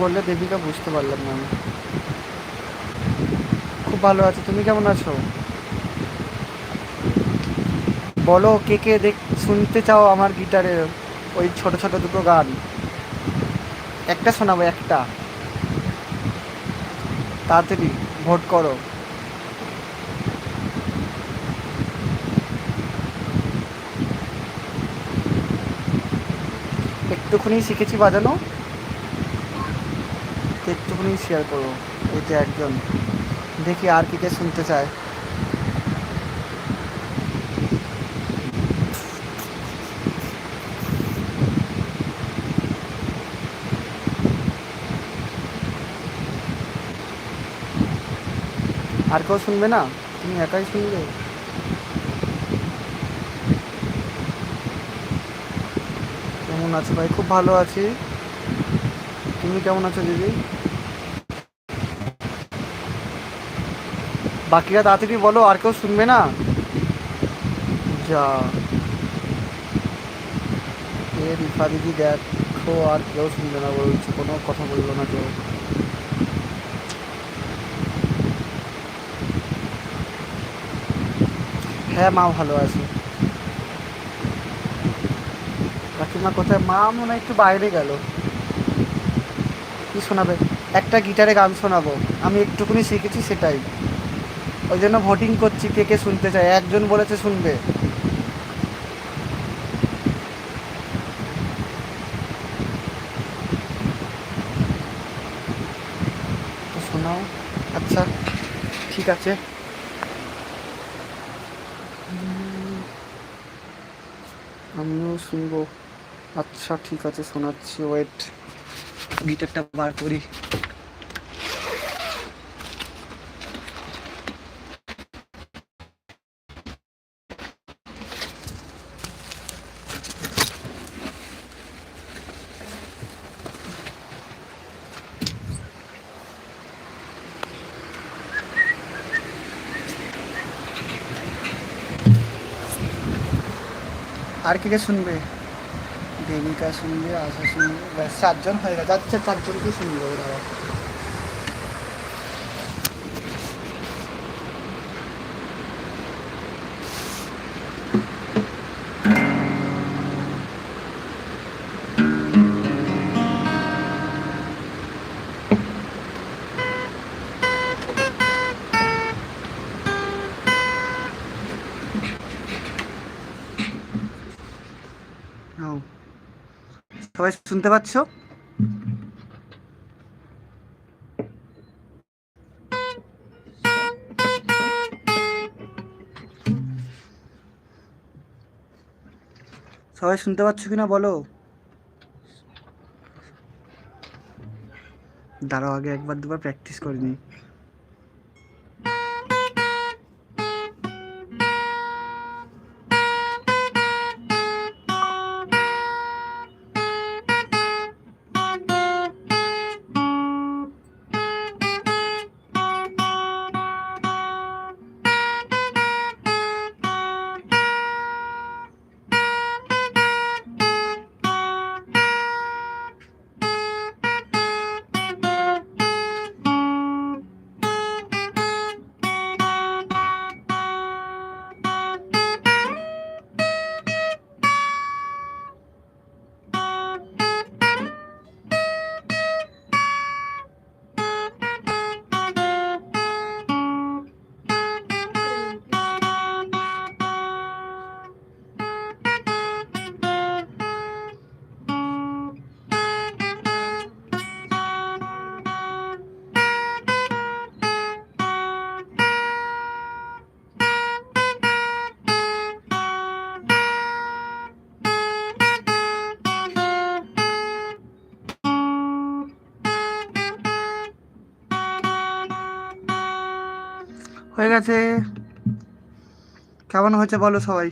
বললে দেবিকা বুঝতে পারলাম না আমি। খুব ভালো আছি, তুমি কেমন আছো? বলো, কে কে দেখ, শুনতে চাও আমার গিটারের ওই ছোট ছোট দুটো গান? একটা শোনাবো, একটা। তাড়াতাড়ি, ভোট করো। একটুখানি শিখেছি বাজানো। একটুখানি শেয়ার করো এই যে একজন, দেখি আর কি কে শুনতে চায়। আর কেউ শুনবে না? তুমি একাই শুনবে? কেমন আছো ভাই? খুব ভালো আছি। তুমি কেমন আছো দিদি? বাকিরা তাড়াতাড়ি বলো, আর কেউ শুনবে না? যা। এ রিফা দিদি, দেখো, আর কেউ শুনবে না বলছে কোনো কথা বলল না কেউ। হ্যাঁ মা ভালো আছে। কাকিমা কোথায়? মা মনে একটু বাইরে গেল। কি শোনাবে? একটা গিটারে গান শোনাবো। আমি একটুখানি শিখেছি সেটাই। ওই জন্য ভোটিং করছি, কে কে শুনতে চায়। একজন বলেছে শুনবে। শোনাও। আচ্ছা ঠিক আছে। আমিও শুনব। আচ্ছা ঠিক আছে, শোনাচ্ছি। ওয়েট গিটারটা বার করি। আর কে কে শুনবে? দেবিকা শুনবে, আশা শুনবে, ব্যাস চারজন হয়ে গেছে। আচ্ছা চারজনকে শুনবে ওরা। সবাই শুনতে পাচ্ছ? সবাই শুনতে পাচ্ছ কিনা বলো? দাঁড়াও আগে একবার দুবার প্র্যাকটিস করিনি হয়ে গেছে। কেমন হয়েছে বলো সবাই।